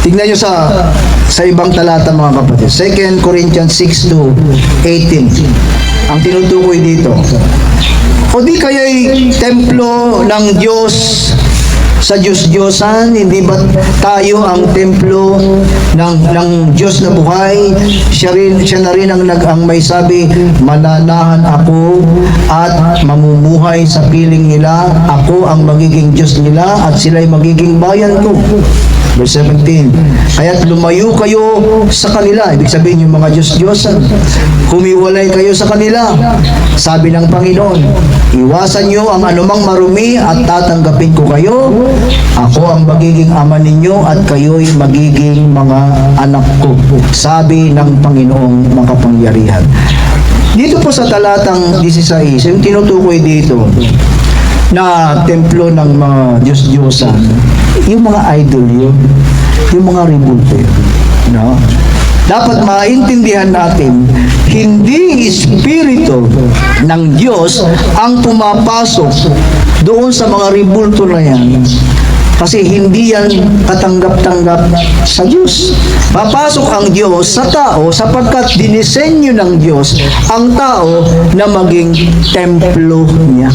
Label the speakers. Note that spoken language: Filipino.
Speaker 1: Tignan nyo sa sa ibang talata mga kapatid. 2 Corinthians 6 to 18. Ang tinutukoy dito. O di kaya'y templo ng Diyos sa Diyos-Diyosan, hindi ba tayo ang templo ng, ng Diyos na buhay? Siya, rin, siya na rin ang, nag, ang may sabi, mananahan ako at mamumuhay sa piling nila. Ako ang magiging Diyos nila at sila'y magiging bayan ko. Verse 17. Kaya't lumayo kayo sa kanila. Ibig sabihin yung mga Diyos-Diyosan. Humiwalay kayo sa kanila. Sabi ng Panginoon, iwasan nyo ang anumang marumi at tatanggapin ko kayo. Ako ang magiging ama ninyo at kayo'y magiging mga anak ko. Sabi ng Panginoong makapangyarihan. Dito po sa talatang 16, yung tinutukoy dito, na templo ng mga Diyos-Diyosan, yung mga idol yun, yung mga rebulto yun. No? Dapat maintindihan natin, hindi espiritu ng Diyos ang pumapasok doon sa mga rebulto na yan. Kasi hindi yan katanggap-tanggap sa Diyos. Papasok ang Diyos sa tao sapagkat dinisenyo ng Diyos ang tao na maging templo niya.